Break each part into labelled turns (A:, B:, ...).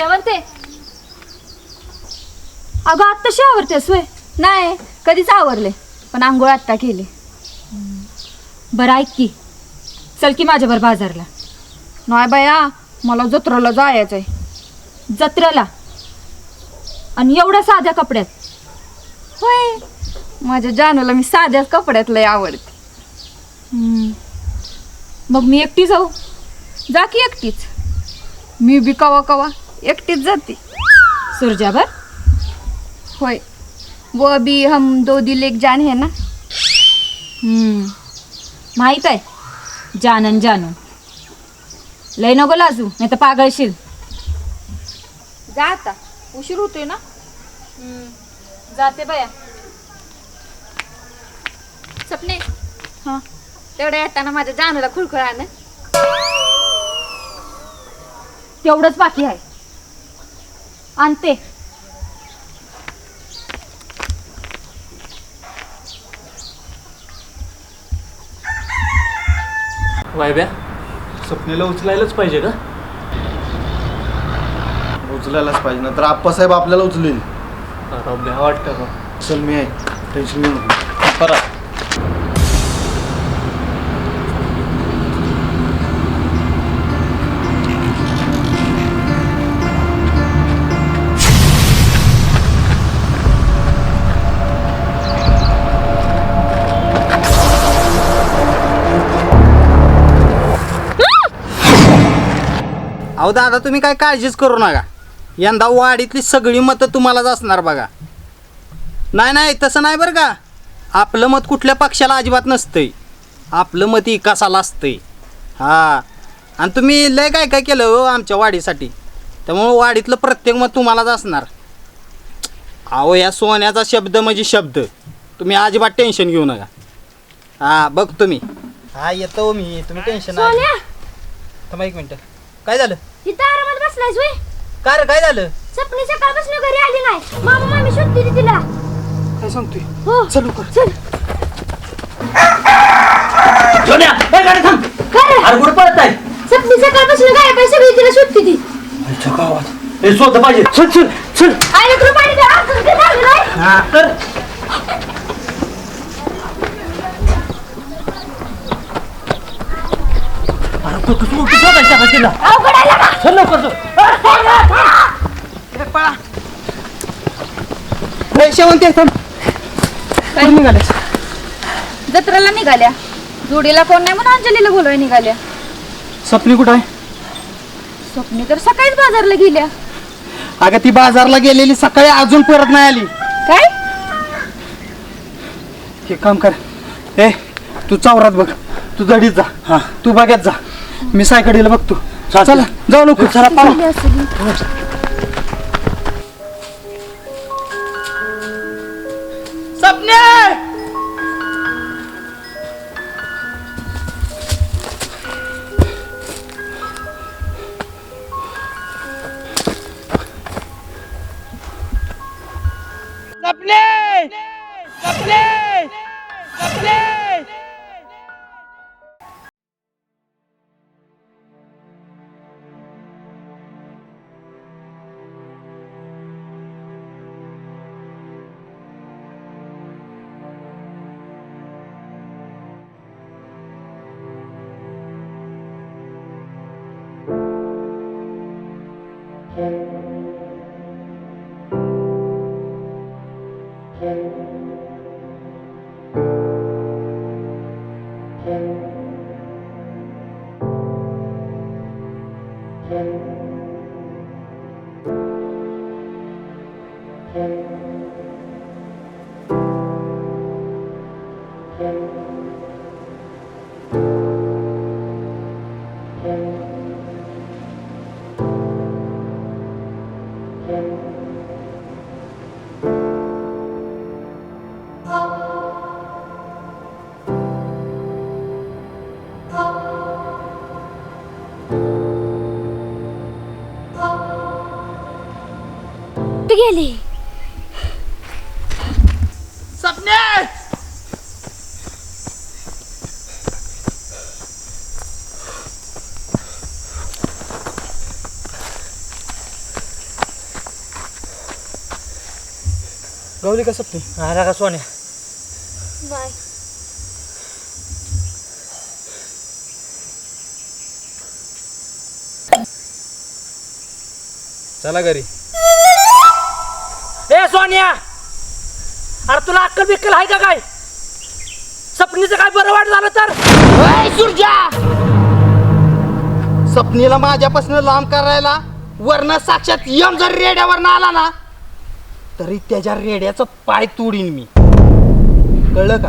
A: शेवंते अगं आत्ताशी आवरतेस होय. नाही कधीच आवरले. पण आंघोळ आत्ता केली. बरं ऐक की. चल की माझ्यावर बाजारला. नाही बाया मला जत्रेला जायचं आहे जत्रेला. आणि एवढ्या साध्या कपड्यात. होय. माझ्या जानूला मी साध्याच कपड्यात लय आवडते. हम्म. मग मी एकटी जाऊ? जा की एकटीच. मी बी कवा कवा. एकटीच जाते. सुरजाबर? होय. वो भी हम दो दिल एक जान है ना? हम्म. माहीत आहे. जानन जानू लय नको लाजू नाही तर पागळशील. जा आता. उशीर होतोय ना? हम्म. जाते बया. सपने. हां. तेवढ्या येताना माझ्या जानूला खुळखुळ आण. तेवढंच बाकी आहे. आणते.
B: वायब्या स्वप्नेला उचलायलाच पाहिजे का?
C: उचलायलाच पाहिजे ना तर आप्पासाहेब आपल्याला उचलेल
B: वाटतं. का
C: चल मी आहे. टेन्शन घेऊ नको.
B: परत.
D: अहो दादा तुम्ही काय काळजीच करू नका. यंदा वाडीतली सगळी मतं तुम्हालाच असणार बघा. नाही नाही तसं नाही बरं का. आपलं मत कुठल्या पक्षाला अजिबात नसतंय. आपलं मत विकासाला असतंय. हां. आणि तुम्ही लय काय काय केलं हो आमच्या वाडीसाठी. त्यामुळं वाडीतलं प्रत्येक मत तुम्हालाच असणार. अहो या सोन्याचा शब्द म्हणजे शब्द. तुम्ही अजिबात टेन्शन घेऊ नका. हां बघ तुम्ही. हा येतो मी. तुम्ही टेन्शन
A: सोन्या!
D: थांबा एक मिनटं. काय झालं?
A: इथं आरामात बसलायस होय?
D: काय रे काय झालं?
A: सपनी सकाळपासून घरी आली नाही मामा मामी शोधते ती तिला.
D: काय सांगतोय?
A: हो
D: चल लवकर.
A: चल.
B: सोन्या ए, गाडी थांब.
A: खरं
B: अरे कुठं पळत आहे?
A: सपनी सकाळपासून गायब आहे सगळी तिला शोधते ती.
B: अच्छा गावात. ए शोध पाहिजे. चल चल चल.
A: आईला तुला पाणी काय
B: हा तर अरे कुठं कुठं शोधायचं तिला
A: आहे.
B: चल लवकर.
D: शेवंती थांब.
A: निघाले? जत्रेला निघाल्या. जोडीला कोण नाही म्हणून अंजलीला बोलवाय निघाल्या.
D: सपनी कुठं आहे?
A: स्वप्नी तर सकाळीच बाजारला गेल्या.
D: अगं ती बाजारला गेलेली सकाळी अजून परत नाही आली.
A: काय?
D: एक काम कर. ए तू चौरात बघ. तू जडीत जा. हा. तू बघत जा. मी सायकडीला बघतो चला जाऊ लवकर. चला पाहू.
A: कुठे गेली
B: रागावली का सपनी
D: आला का सोन्या.
A: नाही
B: चला घरी.
E: ए सोनिया! अरे तुला अक्कल बिक्कल आहे का काय? सपनीचं काय बरं वाट झालं तर?
D: सपनीला माझ्यापासून लांब करायला वर्ण साक्षात यम जर रेड्यावर आला ना? तरी त्याच्या रेड्याचं पाय तोडीन मी. कळलं का?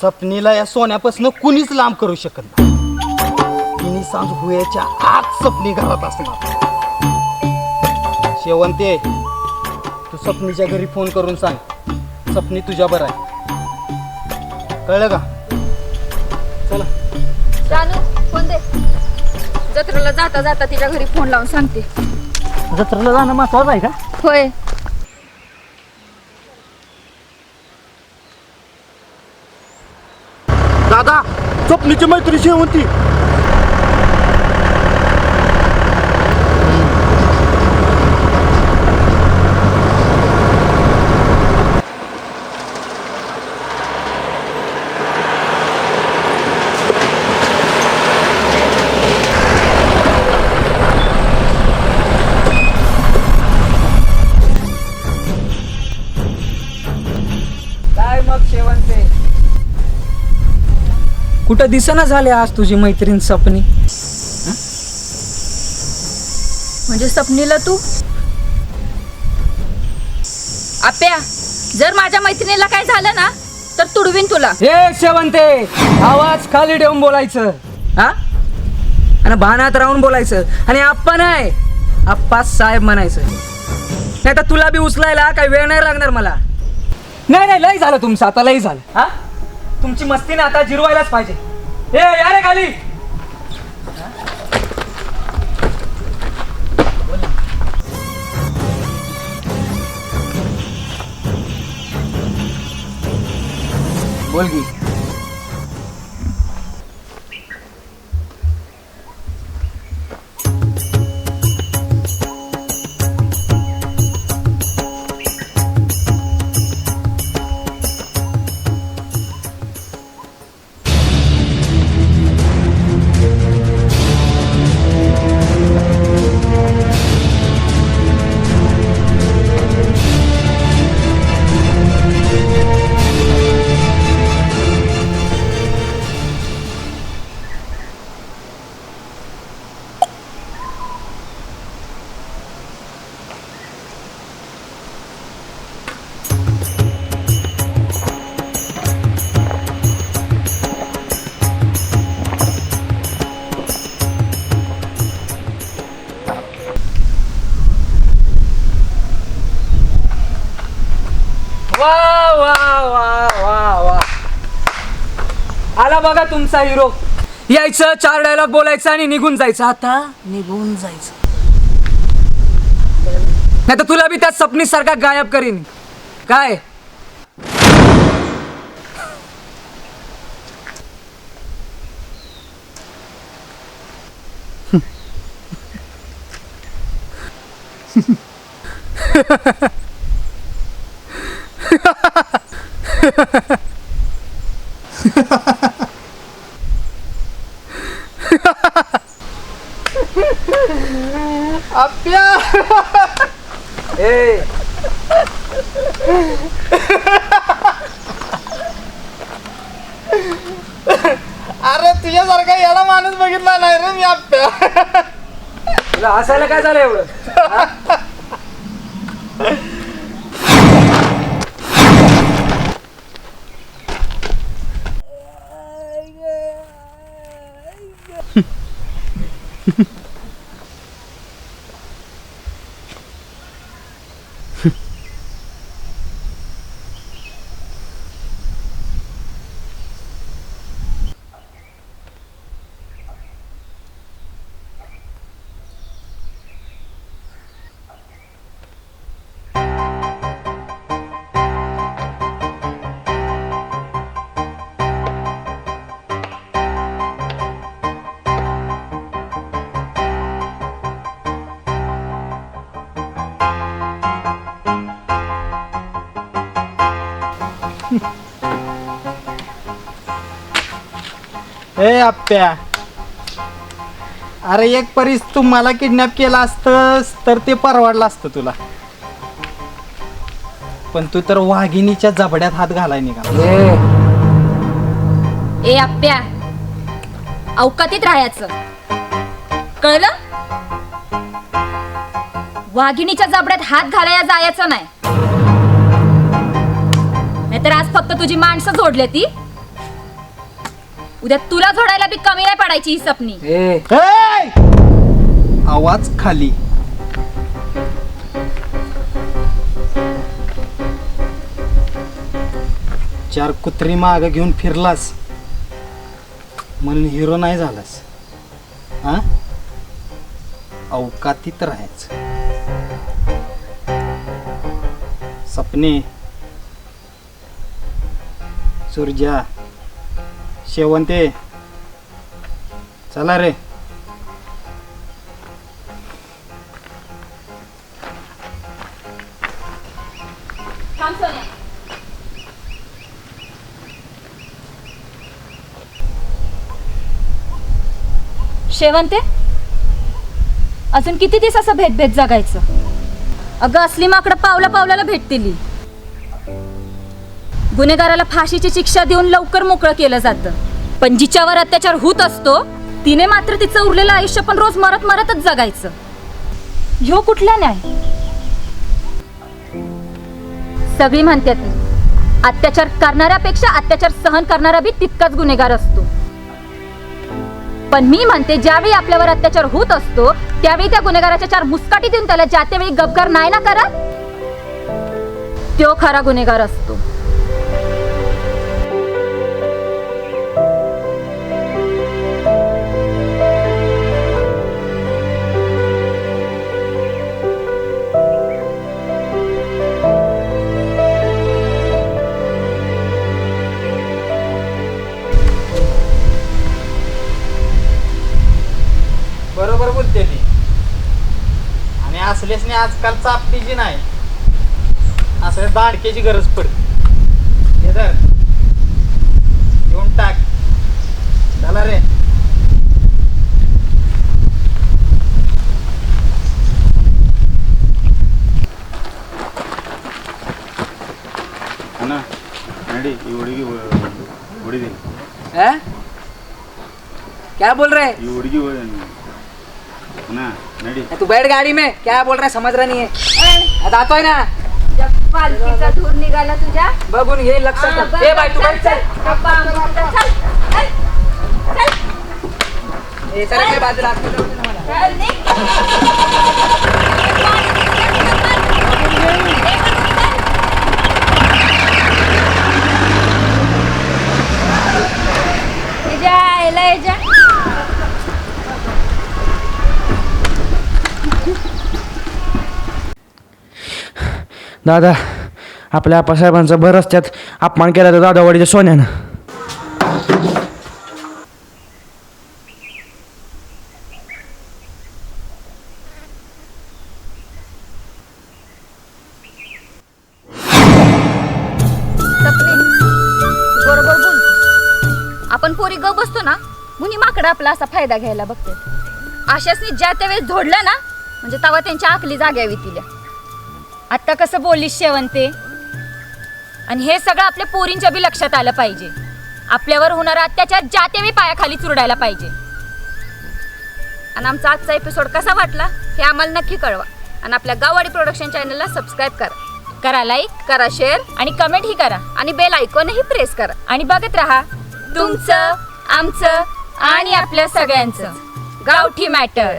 D: सपनीला या सोन्यापासून कुणीच लांब करू शकत नाही. तिने सांज हुयाच्या आत सपनी घरात असणार. शेवंते तू सपनीच्या घरी फोन करून सांग. सपनी तुझ्या बरं आहे. कळलं का? चला.
A: जानू फोन दे. जत्रेला जाता जाता तिच्या घरी फोन लावून सांगते.
E: जत्रेला जाणं महत्वाचं आहे का?
A: होय.
C: दादा स्वप्नीची मैत्री शेवंती.
E: कुठं दिसना झाले आज तुझी मैत्रीण सपनी?
A: म्हणजे सपनीला तू? आप्या जर माझ्या मैत्रिणीला काय झालं ना तर तुडवीन तुला.
E: हे शेवंते आवाज खाली ठेवून बोलायचं. हा? आणि भानात राहून बोलायचं. आणि आप्पा नाही आप्पा साहेब म्हणायचं. नाही तर तुला बी उचलायला काही वेळ नाही लागणार मला. नाही नाही लई झालं तुमचं आता लई झालं. हा? तुमची मस्ती ना आता जिरवायलाच पाहिजे. ए या रे खाली.
D: बोल की.
E: आला बघा तुमचा हिरो. यायचं चार डायलॉग बोलायचं आणि निघून जायचं. आता निघून जायचं. नाही तर तुला बी त्या सपनी सारखा गायब करीन. काय
D: आप्या
E: ए
D: अरे तुझ्यासारखा याला माणूस रे मी आप्या
E: तुला हसायला काय झालं एवढं?
D: ए आप्या अरे एक परीस तू मला किडनॅप केला असतंस तर ते परवडलं असतं तुला. पण तू तर वाघिणीच्या जबड्यात हात घालाय निघाला.
E: ए
A: ए अवकातीत राहायचं. कळलं? वाघिणीच्या जबड्यात हात घालायला जायचं नाही. नाहीतर आज फक्त तुझी माणसं जोडले ती. उद्या तुला जोडायला बी कमी नाही पडायची ही सपनी.
E: ए.
D: ए! आवाज खाली. चार कुत्री माग घेऊन फिरलास. म्हणून हिरो नाही झालास. हा अवकातीत राहायचं. सपने. सुरजा शेवंते. चला रे.
A: शेवंते अजून किती दिवस असं भेदभेद जगायचं? अगं असली माकडं पावला पावलाला भेटतील. गुन्हेगाराला फाशीची शिक्षा देऊन लवकर मोकळं केलं जातं. पण जिच्यावर अत्याचार होत असतो तिने मात्र तिचं उरलेलं आयुष्य पण रोज मरत मरतच जगायचं. ह्यो कुठला न्याय? सगळी म्हणतात अत्याचार करणाऱ्यापेक्षा अत्याचार सहन करणारा बी तितकाच गुन्हेगार असतो. पण मी म्हणते ज्यावेळी आपल्यावर अत्याचार होत असतो त्यावेळी त्या गुन्हेगाराच्या चार मुस्काटी देऊन त्याला ज्या त्यावेळी गबगार नाही ना करत तो खरा गुन्हेगार असतो.
D: आणि आजकाल चापली जी नाही. असं दाडक्याची गरज पडते हे तर घेऊन टाक. झाला रे.
C: ना एवढी उडी
E: दे क्या बोल रहे?
C: एवढी ನಡಿ
E: तू बैठ गाड़ी में क्या बोल रहा है समझ रहा नहीं है आता आतोय ना
A: पालखीचा धूर निघाला तुझ्या
E: बघून घे लक्षात ठेव. ए बाई तू बैठ चल ए, चल इकडे बाजूला आतमध्ये जाऊ दे ना मला. दादा आपल्या आप्पासाहेबांचा भर रस्त्यात अपमान केला तर दादावाडीच्या सोन्यानं.
A: सपने. बरोबर बोल. आपण पोरी ग बसतो ना मुनी माकडं आपला असा फायदा घ्यायला बघते आशासनी ज्या त्यावेळेस झोडलं ना म्हणजे तेव्हा त्यांच्या आकली जाग्यावी तिला आत्ता कसं बोललीस शेवंते? आणि हे सगळं आपल्या पोरींच्या बी लक्षात आलं पाहिजे. आपल्यावर होणारा अत्याचार ज्या त्यावेळी पायाखाली चुरडायला पाहिजे. आणि आमचा आजचा एपिसोड कसा वाटला हे आम्हाला नक्की कळवा. आणि आपल्या गाववाडी प्रोडक्शन चॅनलला सबस्क्राईब करा. करा लाईक करा शेअर आणि कमेंट ही करा. आणि बेल आयकॉनही प्रेस करा. आणि बघत राहा तुमचं आमचं आणि आपल्या सगळ्यांचं. गावठी मॅटर